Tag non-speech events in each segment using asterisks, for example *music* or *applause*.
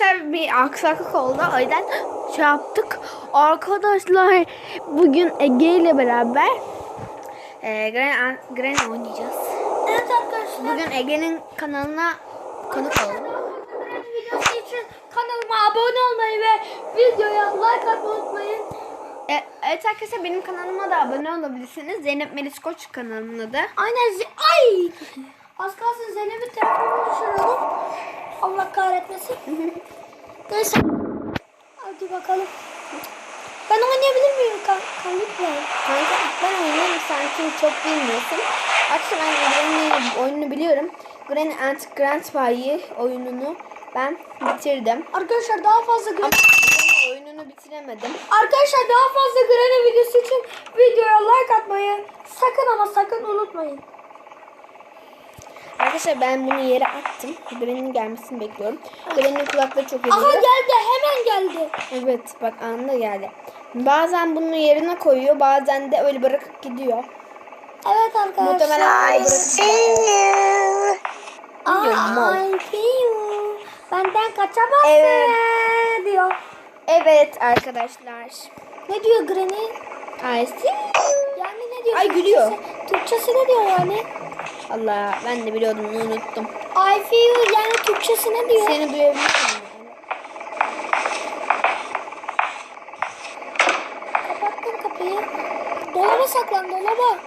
arkadaşlar bir aksaklık oldu. O yüzden şey yaptık. Arkadaşlar bugün Ege ile beraber e, Gren, Gren oynayacağız. Evet arkadaşlar. Bugün Ege'nin kanalına konuk oldum. videosu için kanalıma abone olmayı ve videoya like atmayı unutmayın. E, evet arkadaşlar benim kanalıma da abone olabilirsiniz. Zeynep Melis Koç kanalımın adı. Aynen. Ay! Az kalsın Zeynep'in telefonunu düşürüyordum. Allah kahretmesin. Neyse. Hadi bakalım. Ben oynayabilir miyim kan kanlıkla? Kanka ben sen çünkü çok bilmiyorsun. Aslında ben Granny'nin oyununu biliyorum. Granny and Grandpa'yı oyununu ben bitirdim. Arkadaşlar daha fazla Granny... Granny oyununu bitiremedim. Arkadaşlar daha fazla Granny videosu için videoya like atmayı sakın ama sakın unutmayın. Arkadaşlar ben bunu yere attım. Granny'nin gelmesini bekliyorum. Granny'nin kulakları çok iyi. Aha geldi hemen geldi. Evet bak anında geldi. Bazen bunu yerine koyuyor bazen de öyle bırakıp gidiyor. Evet arkadaşlar. Muhtemelen öyle bırakıp gidiyor. Mal. I see you. Benden kaçamazsın Evet. diyor. Evet arkadaşlar. Ne diyor Granny? I see you. Yani ne diyor? Ay, gülüyor. Türkçesi, Türkçesi ne diyor yani? Allah ben de biliyordum unuttum. I feel yani Türkçesi ne diyor? Seni duyabilir miyim? Kapattın kapıyı. Dolaba saklan dolaba.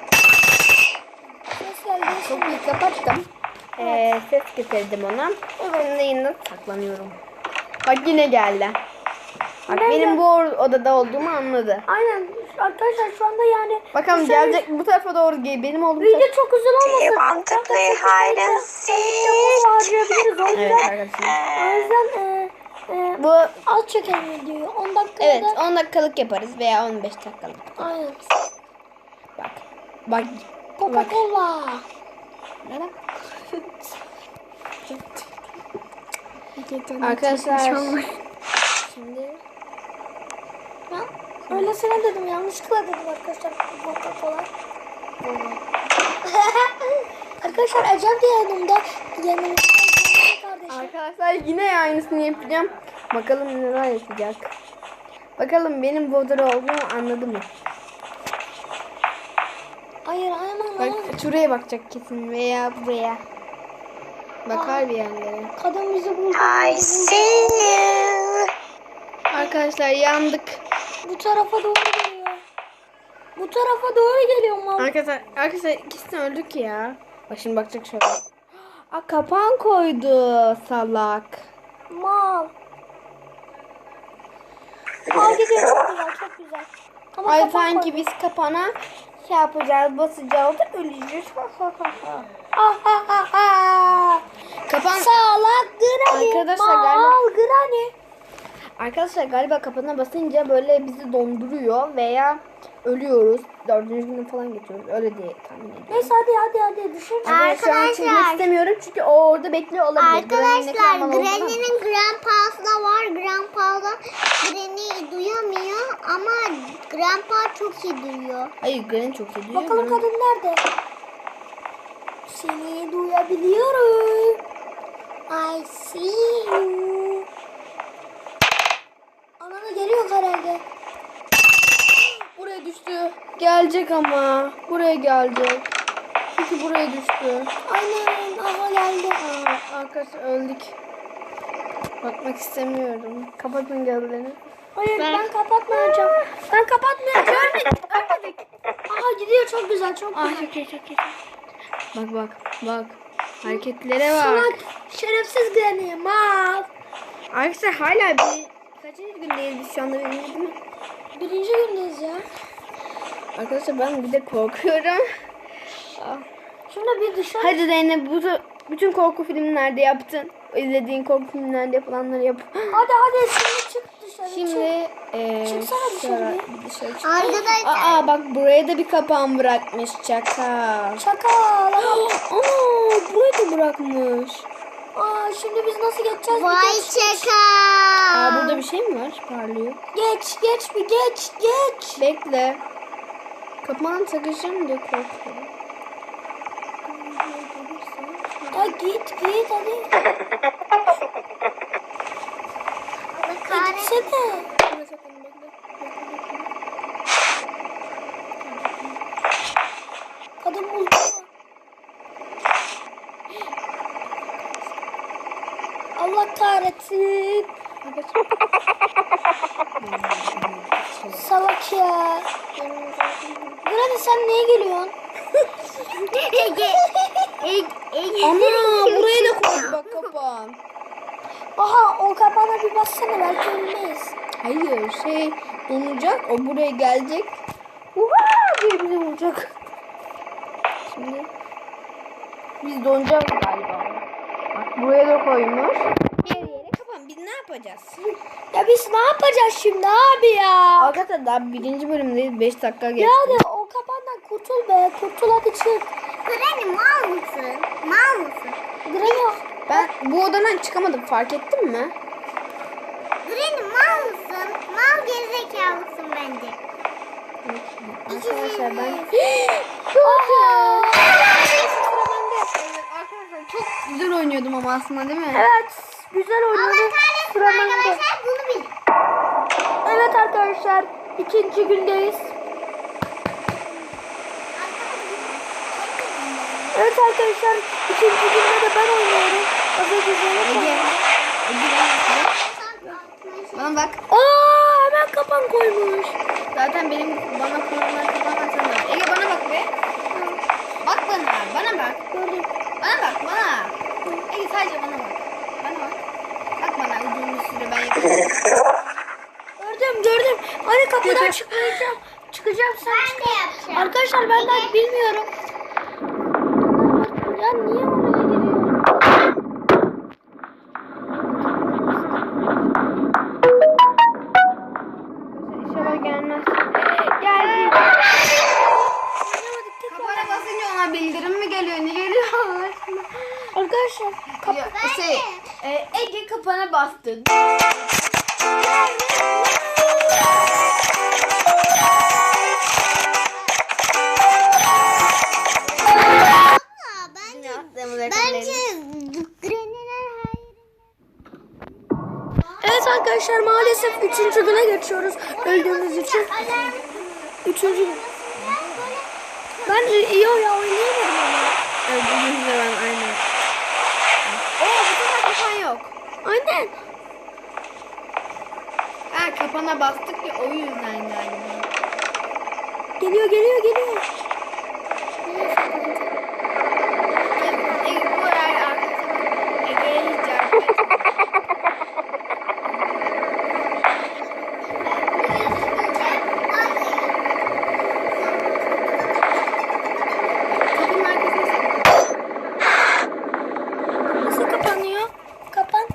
Ses geldi. İyi kapattım. Ee, ses getirdim ona. Şimdi yine saklanıyorum. Bak yine geldi. Bak benim bu odada olduğumu anladı. Aynen arkadaşlar şu anda yani Bakalım bu gelecek bu tarafa doğru gel. Benim olduğum Video tarafa. çok uzun olmasın. you want to play hide and seek? harcayabiliriz o Evet yüzden. arkadaşlar. O yüzden e, e, Bu az çekelim videoyu. 10 dakikada. evet 10 dakikalık yaparız veya 15 dakikalık. Aynen. Bak. Bak. Bak. Coca-Cola. *laughs* Arkadaşlar şimdi Ben öylesine dedim yanlışlıkla dedim arkadaşlar Coca-Cola. *laughs* arkadaşlar Ecem de yanımda. Yanımda. Arkadaşlar yine aynısını yapacağım. Bakalım neler yapacak. Bakalım benim Bodor olduğumu anladı mı? Hayır aman Bak aman. şuraya bakacak kesin veya buraya. Bakar bir yerlere. Kadın bizi buldu. I see you. Arkadaşlar yandık. Bu tarafa doğru geliyor. Bu tarafa doğru geliyor mal. Arkadaşlar, arkadaşlar ikisini öldük ya. Bak şimdi bakacak şöyle. *gasps* Aa kapan koydu salak. Mal. Aa gidiyor çok güzel çok güzel. Ama Ay sanki koy- biz kapana şey yapacağız basacağız da öleceğiz. Ah ah ah ah. Kapan Salak Granny. Arkadaşlar, Mal galiba-. Arkadaşlar galiba kapana basınca böyle bizi donduruyor veya ölüyoruz. Dördüncü güne falan geçiyoruz. Öyle diye tahmin ediyorum. Neyse hadi hadi hadi dışarı çık. Arkadaşlar, şu an çıkmak istemiyorum çünkü o orada bekliyor olabilir. Granny'nin Arkadaşlar ekranı olduğunu- Granny'nin Grandpa'sı da var. Grandpa da Granny duyamıyor ama Grandpa çok iyi duyuyor. Hayır Granny çok iyi duyuyor. Bakalım kadın nerede? Seni duyabiliyorum. I see you. Geliyor herhalde. Buraya düştü. Gelecek ama. Buraya gelecek. Çünkü buraya düştü. Aynen aha geldi. Aa, arkadaşlar öldük. Bakmak istemiyorum. Kapatın gözlerini. Hayır ben, kapatmayacağım. Ben kapatmayacağım. Ölmedik. Aha gidiyor çok güzel çok Aa güzel. çok iyi çok iyi. Bak bak bak. Hareketlere Salak bak. şerefsiz Granny mal. Arkadaşlar hala bir kaçıncı gündeyiz biz şu anda birinci mi? Birinci gündeyiz ya. Arkadaşlar ben bir de korkuyorum. Aa. Şimdi bir dışarı. Hadi Zeynep bu bütün korku filmlerde yaptın. İzlediğin korku filmlerde yapılanları yap. *gasps* Hadi hadi şimdi çık dışarı. çık. Şimdi eee Çıksana dışarı bir. dışarı çık. Arkadaşlar Aa bak buraya da bir kapan bırakmış çakal. Çakal. *gasps* Aa burayı da bırakmış. Aa şimdi biz nasıl geçeceğiz? Bir vay çakal. Aa burada bir şey mi var? Parlıyor. Geç geç bir geç geç. Bekle. Kapağın takışım diye korkuyorum. Ya git git hadi. *laughs* gitsene. Kadın buldu. Allah kahretsin. Salak ya. Granny sen neye geliyorsun? Ege. Ege. Ege. Ana buraya da koydu bak kapağın. Aha o kapağına bir bassana belki ölmeyiz. Hayır şey donacak o buraya gelecek. Uha diye bize vuracak. Şimdi biz donacağız galiba. Buraya da koymuş. Her yere kapan. Biz ne yapacağız? *laughs* Ya biz ne yapacağız şimdi abi ya? Arkadaşlar daha birinci bölümdeyiz. 5 dakika geçti. Ya hadi o kapağından kurtul be. Kurtul hadi çık. Granny mal mısın? Mal mısın? Granny Ben bu odadan çıkamadım fark ettin mi? Granny mal mısın? Mal gerizekalısın bence. Arkadaşlar ben... *laughs* Aa! Çok güzel oynuyordum ama aslında değil mi? Evet güzel oynadı. Sıra bende. arkadaşlar bunu bilin. Evet arkadaşlar ikinci gündeyiz. Evet arkadaşlar ikinci günde de ben oynuyorum. Az önce Ege. Bana bak. Aa hemen kapan koymuş. Zaten benim bana konular kapan atamıyor. Ege bana bak be. Bak bana. Bana bak. Gördüm. Bana bak bana. Ege sadece bana bak. Bana bak. Bak bana uzun bir süre ben yapıyorum. Gördüm gördüm. Hani kapıdan çıkmayacağım. Çıkacağım sen Ben çık. de yapacağım. Arkadaşlar ben daha bilmiyorum. Ya niye Arkadaşlar kap Ya, şey, e, Ege kapana bastı. Evet arkadaşlar maalesef üçüncü güne geçiyoruz öldüğümüz için. Üçüncü gün. Ben iyi ya oynayamadım ama. Öldüğümüzde ben aynen. Oo bu sefer kapan yok. Aynen. Ha kapana bastık ya o yüzden galiba. Geliyor geliyor geliyor. Ege bu arada arkadaşlar Ege'ye hiç yardım etmiyor. Kapının arkasına saklan. Nasıl kapanıyor? Kapan.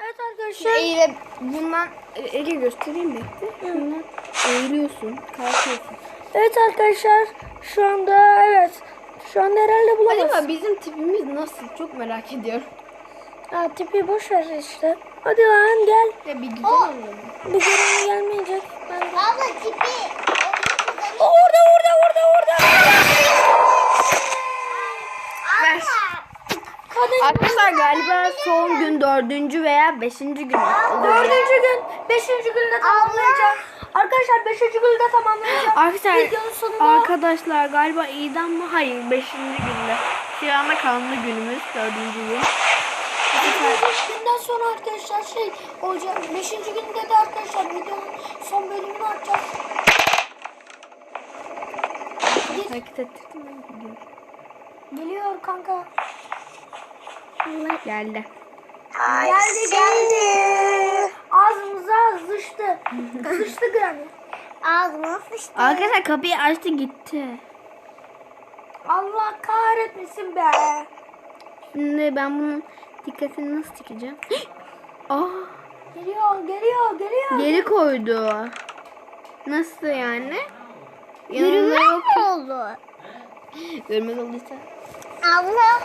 Evet arkadaşlar. Eğile bundan e, Ege göstereyim mi? Şundan eğiliyorsun, kalkıyorsun. Evet arkadaşlar şu anda evet. Şu anda herhalde bulamaz. Acaba bizim tipimiz nasıl? Çok merak ediyorum. Ha, tipi boş ver işte. Hadi lan gel. Ya bir oluyor. Bir gelmeyecek. Ben de. Abla tipi. Son gün dördüncü veya beşinci gün oluyor. Dördüncü gün, beşinci günde tamamlayacağım. Arkadaşlar beşinci günde tamamlayacağım. Arkadaşlar Videonun sonunda arkadaşlar galiba idam mı? Hayır beşinci günde. Şu anda kanlı günümüz dördüncü gün. Beşinci günden sonra arkadaşlar şey olacak. Beşinci günde de arkadaşlar videonun son bölümünü atacağız. Hareket ettirdim ben gidiyorum. Geliyor kanka. Geldi. I Geldi see geldi. Ağzımıza sıçtı. sıçtı Granny. Ağzıma sıçtı. Arkadaşlar kapıyı açtı gitti. Allah kahretmesin be. Şimdi ben bunun dikkatini nasıl çekeceğim? Aa, *gasps* Geliyor geliyor geliyor. geri koydu. Nasıl yani? Yanında Yürüme yok. mi oldu? Görmez olduysa. Allah.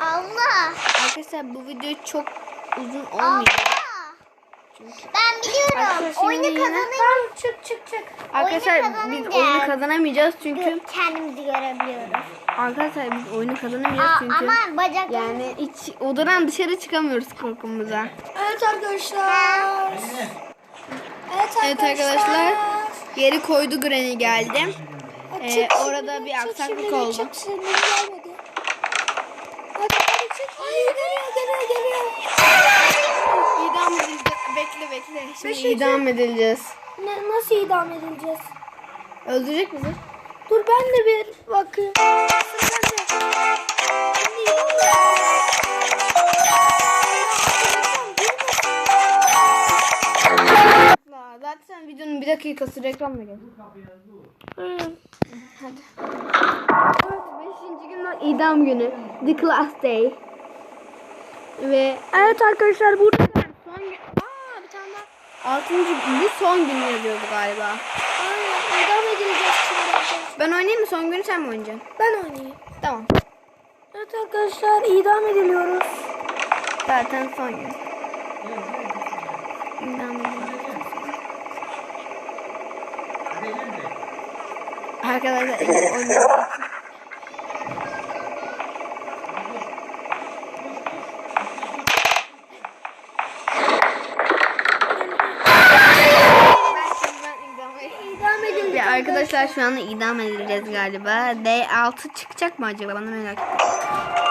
Allah. Arkadaşlar bu video çok uzun çünkü. Ben biliyorum. Arkadaşlar Oyunu Tamam çık çık çık. Arkadaşlar biz kazanınca- oyunu kazanamayacağız çünkü kendimizi görebiliyoruz. arkadaşlar biz oyunu kazanamayacağız Aa, çünkü ama bacak yani hiç odadan dışarı çıkamıyoruz korkumuzdan. Evet arkadaşlar. Evet Evet arkadaşlar geri koydu Granny geldi. Ee, orada bir aksaklık oldu. Çık. Hadi hadi çık. Hayır geliyor geliyor geliyor. İdam edileceğiz. Bekle bekle. Şimdi Beşinci- idam edileceğiz. Ne, nasıl idam edileceğiz? Öldürecek bizi. Dur ben de bir bakayım. Sıra dakikası reklamla gel. Hı. Evet, beşinci gün var, idam günü. The class day. Ve Evet arkadaşlar burada son gün... Aa bir tane daha. Altıncı bu son gün yazıyordu galiba. Aynen, idam edileceğiz şimdi. Ben oynayayım mı? Son günü sen mi oynayacaksın? Ben oynayayım. Tamam. Evet arkadaşlar idam ediliyoruz. Zaten son gün. İdam edileceğiz. Arkadaşlar oynayacağız. İdam edildik. Ve arkadaşlar şu anda idam edileceğiz galiba. D6 çıkacak mı acaba? Bana merak ettim.